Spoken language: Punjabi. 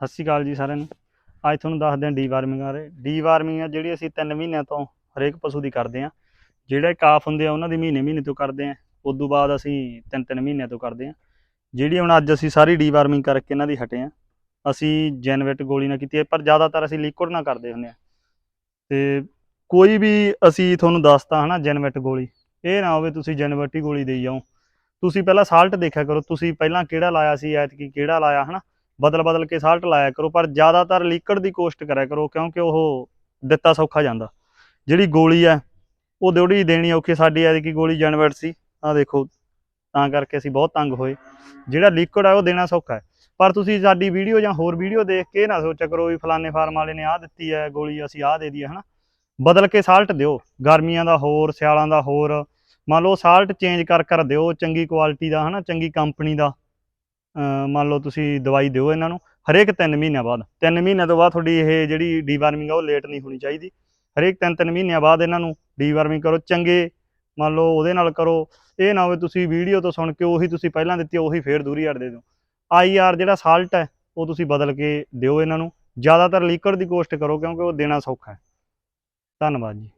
ਸਤਿ ਸ਼੍ਰੀ ਅਕਾਲ ਜੀ ਸਾਰਿਆਂ ਨੂੰ। ਅੱਜ ਤੁਹਾਨੂੰ ਦੱਸਦੇ ਹਾਂ ਡੀਵਾਰਮਿੰਗ ਬਾਰੇ। ਡੀਵਾਰਮਿੰਗ ਆ ਜਿਹੜੀ ਅਸੀਂ 3 ਮਹੀਨਿਆਂ ਤੋਂ ਹਰੇਕ ਪਸ਼ੂ ਦੀ ਕਰਦੇ ਹਾਂ। ਜਿਹੜੇ ਕਾਫ ਹੁੰਦੇ ਆ, ਉਹਨਾਂ ਦੀ ਮਹੀਨੇ ਮਹੀਨੇ ਤੋਂ ਕਰਦੇ ਹਾਂ। ਉਸ ਤੋਂ ਬਾਅਦ ਅਸੀਂ 3-3 ਮਹੀਨਿਆਂ ਤੋਂ ਕਰਦੇ ਹਾਂ। ਜਿਹੜੀ ਹੁਣ ਅੱਜ ਅਸੀਂ ਸਾਰੀ ਡੀਵਾਰਮਿੰਗ ਕਰਕੇ ਇਹਨਾਂ ਦੀ ਹਟੇ ਹਾਂ। ਅਸੀਂ ਜੈਨਵੇਟ ਗੋਲੀ ਨਾਲ ਕੀਤੀ ਹੈ ਪਰ ਜ਼ਿਆਦਾਤਰ ਅਸੀਂ ਲਿਕੁਇਡ ਨਾਲ ਕਰਦੇ ਹੁੰਦੇ ਹਾਂ। ਤੇ ਕੋਈ ਵੀ ਅਸੀਂ ਤੁਹਾਨੂੰ ਦੱਸਤਾ ਹਨਾ ਜੈਨਵੇਟ ਗੋਲੀ, ਇਹ ਨਾ ਹੋਵੇ ਤੁਸੀਂ ਜੈਨਵੇਟ ਹੀ ਗੋਲੀ ਦੇਈ ਜਾਓ। ਤੁਸੀਂ ਪਹਿਲਾਂ ਸਾਲਟ ਦੇਖਿਆ ਕਰੋ, ਤੁਸੀਂ ਪਹਿਲਾਂ ਕਿਹੜਾ ਲਾਇਆ ਸੀ, ਐਤਕੀ ਕਿਹੜਾ ਲਾਇਆ, ਹਨਾ? ਬਦਲ ਬਦਲ ਕੇ ਸਾਲਟ ਲਾਇਆ ਕਰੋ, ਪਰ ਜ਼ਿਆਦਾਤਰ ਲਿਕਵਿਡ ਦੀ ਕੋਸ਼ਟ ਕਰਿਆ ਕਰੋ, ਕਿਉਂਕਿ ਉਹ ਦਿੱਤਾ ਸੌਖਾ ਜਾਂਦਾ। ਜਿਹੜੀ ਗੋਲੀ ਹੈ, ਉਹ ਥੋੜੀ ਦੇਣੀ ਔਖੀ ਸਾਡੀ ਐਤਕੀ ਗੋਲੀ ਜਨਵਰਟ ਸੀ। ਆ ਦੇਖੋ, ਤਾਂ ਕਰਕੇ ਅਸੀਂ ਬਹੁਤ ਤੰਗ ਹੋਏ। ਜਿਹੜਾ ਲਿਕਵਿਡ ਹੈ, ਉਹ ਦੇਣਾ ਸੌਖਾ ਹੈ। ਪਰ ਤੁਸੀਂ ਸਾਡੀ ਵੀਡੀਓ ਜਾਂ ਹੋਰ ਵੀਡੀਓ ਦੇਖ ਕੇ ਨਾ ਸੋਚਿਆ ਕਰੋ ਵੀ ਫਲਾਣੇ ਫਾਰਮ ਵਾਲੇ ਨੇ ਆਹ ਦਿੱਤੀ ਹੈ, ਗੋਲੀ ਅਸੀਂ ਆਹ ਦੇ ਦਈਏ, ਹਨਾ? ਬਦਲ ਕੇ ਸਾਲਟ ਦਿਓ। ਗਰਮੀਆਂ ਦਾ ਹੋਰ, ਸਿਆਲਾਂ ਦਾ ਹੋਰ। ਮੰਨ ਲਓ ਸਾਲਟ ਚੇਂਜ ਕਰ ਕਰ ਦਿਓ, ਚੰਗੀ ਕੁਆਲਿਟੀ ਦਾ, ਹਨਾ? ਚੰਗੀ ਕੰਪਨੀ ਦਾ। ਮੰਨ ਲਓ ਤੁਸੀਂ ਦਵਾਈ ਦਿਓ ਇਹਨਾਂ ਨੂੰ ਹਰੇਕ 3 ਮਹੀਨਿਆਂ ਬਾਅਦ 3 ਮਹੀਨਿਆਂ ਤੋਂ ਬਾਅਦ ਤੁਹਾਡੀ ਇਹ ਜਿਹੜੀ ਡੀਵਾਰਮਿੰਗ ਆ ਉਹ ਲੇਟ ਨਹੀਂ ਹੋਣੀ ਚਾਹੀਦੀ। ਹਰੇਕ 3-3 ਮਹੀਨਿਆਂ ਬਾਅਦ ਇਹਨਾਂ ਨੂੰ ਡੀਵਾਰਮਿੰਗ ਕਰੋ ਚੰਗੇ ਮੰਨ ਲਓ ਉਹਦੇ ਨਾਲ ਕਰੋ ਇਹ ਨਾ ਹੋਵੇ ਤੁਸੀਂ ਵੀਡੀਓ ਤੋਂ ਸੁਣ ਕੇ ਉਹੀ ਤੁਸੀਂ ਪਹਿਲਾਂ ਦਿੱਤੀ ਆ, ਉਹੀ ਫੇਰ ਦੂਰੀ ਹਟ ਦੇ ਦਿਓ। ਆਈਆਰ ਜਿਹੜਾ ਸਾਲਟ ਹੈ ਉਹ ਤੁਸੀਂ ਬਦਲ ਕੇ ਦਿਓ ਇਹਨਾਂ ਨੂੰ ਜ਼ਿਆਦਾਤਰ ਲੀਕਰ ਦੀ ਕੋਸ਼ਟ ਕਰੋ ਕਿਉਂਕਿ ਉਹ ਦੇਣਾ ਸੌਖਾ ਹੈ। ਧੰਨਵਾਦ ਜੀ।